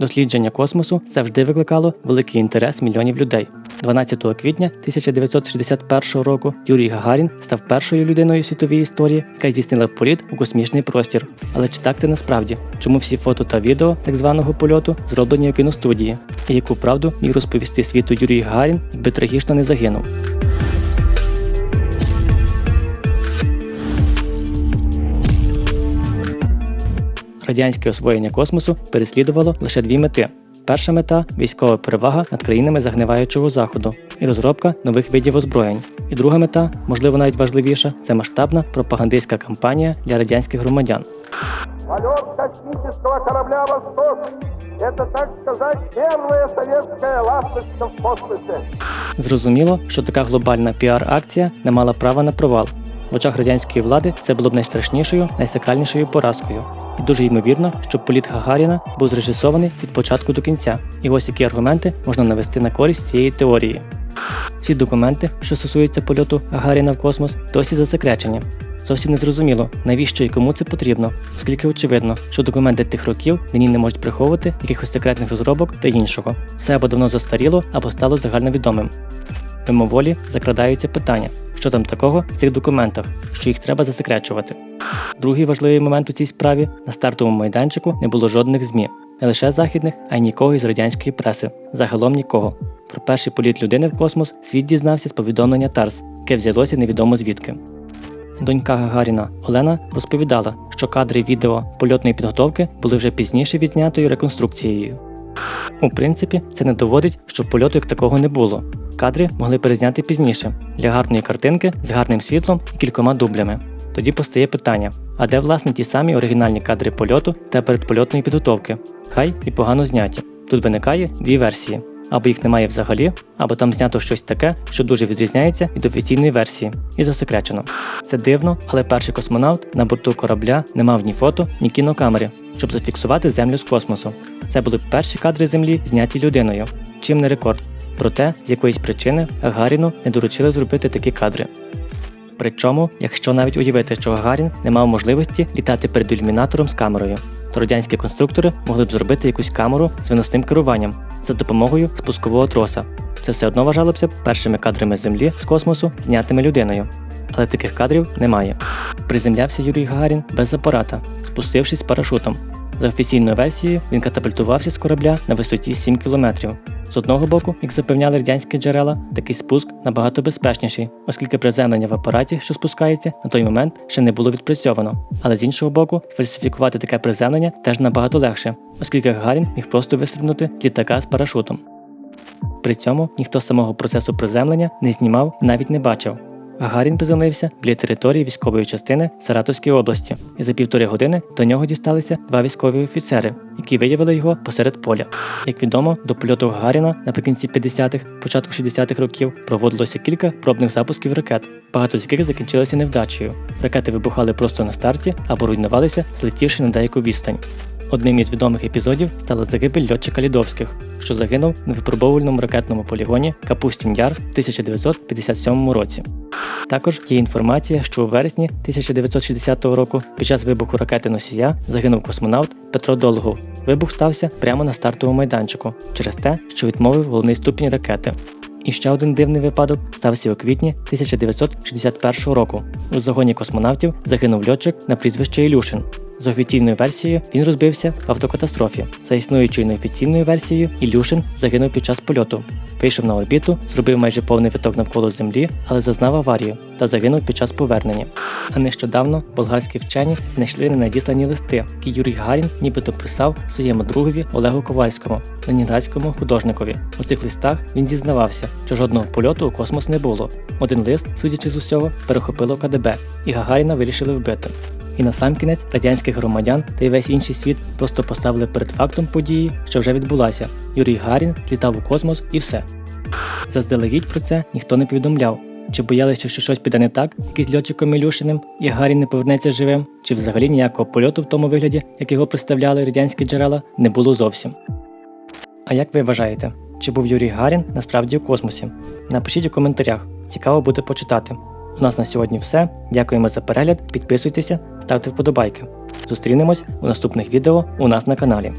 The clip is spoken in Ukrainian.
Дослідження космосу завжди викликало великий інтерес мільйонів людей. 12 квітня 1961 року Юрій Гагарін став першою людиною в світовій історії, яка здійснила політ у космічний простір. Але чи так це насправді? Чому всі фото та відео так званого польоту зроблені у кіностудії? І яку правду міг розповісти світу Юрій Гагарін, якби трагічно не загинув? Радянське освоєння космосу переслідувало лише дві мети. Перша мета військова перевага над країнами загниваючого заходу і розробка нових видів озброєнь. І друга мета, можливо навіть важливіша, це масштабна пропагандистська кампанія для радянських громадян. Полет космического корабля «Восток» – это, так сказать, первая советская ласточка в космосе. Зрозуміло, що така глобальна піар-акція не мала права на провал. В очах радянської влади це було б найстрашнішою, найсакральнішою поразкою. І дуже ймовірно, що політ Гагаріна був зрежисований від початку до кінця. І ось які аргументи можна навести на користь цієї теорії. Всі документи, що стосуються польоту Гагаріна в космос, досі засекречені. Зовсім не зрозуміло, навіщо і кому це потрібно, оскільки очевидно, що документи тих років нині не можуть приховувати якихось секретних розробок та іншого. Все або давно застаріло, або стало загальновідомим. Мимоволі закрадаються питання, що там такого в цих документах, що їх треба засекречувати. Другий важливий момент у цій справі на стартовому майданчику не було жодних ЗМІ, не лише західних, а й нікого із радянської преси. Загалом нікого. Про перший політ людини в космос світ дізнався з повідомлення Тарс, яке взялося невідомо звідки. Донька Гагаріна Олена розповідала, що кадри відео польотної підготовки були вже пізніше відзнятою реконструкцією. У принципі, це не доводить, що польоту як такого не було. Кадри могли перезняти пізніше для гарної картинки з гарним світлом і кількома дублями. Тоді постає питання: а де власне ті самі оригінальні кадри польоту та передпольотної підготовки? Хай і погано зняті. Тут виникає дві версії. Або їх немає взагалі, або там знято щось таке, що дуже відрізняється від офіційної версії, і засекречено. Це дивно, але перший космонавт на борту корабля не мав ні фото, ні кінокамери, щоб зафіксувати землю з космосу. Це були перші кадри землі, зняті людиною, чим не рекорд. Проте, з якоїсь причини Гагаріну не доручили зробити такі кадри. Причому, якщо навіть уявити, що Гагарін не мав можливості літати перед ілюмінатором з камерою, то радянські конструктори могли б зробити якусь камеру з виносним керуванням за допомогою спускового троса. Це все одно вважалося б першими кадрами землі з космосу, знятими людиною. Але таких кадрів немає. Приземлявся Юрій Гагарін без апарата, спустившись парашутом. За офіційною версією, він катапультувався з корабля на висоті 7 кілометрів. З одного боку, як запевняли радянські джерела, такий спуск набагато безпечніший, оскільки приземлення в апараті, що спускається, на той момент ще не було відпрацьовано. Але з іншого боку, сфальсифікувати таке приземлення теж набагато легше, оскільки Гагарін міг просто вистрибнути літака з парашутом. При цьому ніхто самого процесу приземлення не знімав і навіть не бачив. Гагарін приземлився біля території військової частини Саратовської області, і за півтори години до нього дісталися два військові офіцери, які виявили його посеред поля. Як відомо, до польоту Гагаріна наприкінці 50-х, початку 60-х років проводилося кілька пробних запусків ракет, багато з яких закінчилися невдачею. Ракети вибухали просто на старті або руйнувалися, злетівши на деяку відстань. Одним із відомих епізодів стала загибель льотчика Лідовських, що загинув на випробовувальному ракетному полігоні Капустін Яр в 1957 році. Також є інформація, що у вересні 1960 року під час вибуху ракети носія загинув космонавт Петро Долгов. Вибух стався прямо на стартовому майданчику через те, що відмовив головний ступінь ракети. І ще один дивний випадок стався у квітні 1961 року. У загоні космонавтів загинув льотчик на прізвище Ілюшин. За офіційною версією він розбився в автокатастрофі. За існуючою неофіційною версією, Ілюшин загинув під час польоту. Вийшов на орбіту, зробив майже повний виток навколо землі, але зазнав аварію та загинув під час повернення. А нещодавно болгарські вчені знайшли ненадіслані листи, які Юрій Гарін нібито писав своєму другові Олегу Ковальському, ленінградському художникові. У цих листах він дізнавався, що жодного польоту у космос не було. Один лист, судячи з усього, перехопило КДБ, і Гагаріна вирішили вбити. І на сам кінець радянських громадян та й весь інший світ просто поставили перед фактом події, що вже відбулася. Юрій Гарін літав у космос і все. Заздалегідь про це ніхто не повідомляв. Чи боялися, що щось піде не так, як із льотчиком Ілюшиним, і Гарін не повернеться живим, чи взагалі ніякого польоту в тому вигляді, як його представляли радянські джерела, не було зовсім. А як ви вважаєте, чи був Юрій Гарін насправді у космосі? Напишіть у коментарях, цікаво буде почитати. У нас на сьогодні все. Дякуємо за перегляд, підписуйтеся, ставте вподобайки. Зустрінемось у наступних відео у нас на каналі.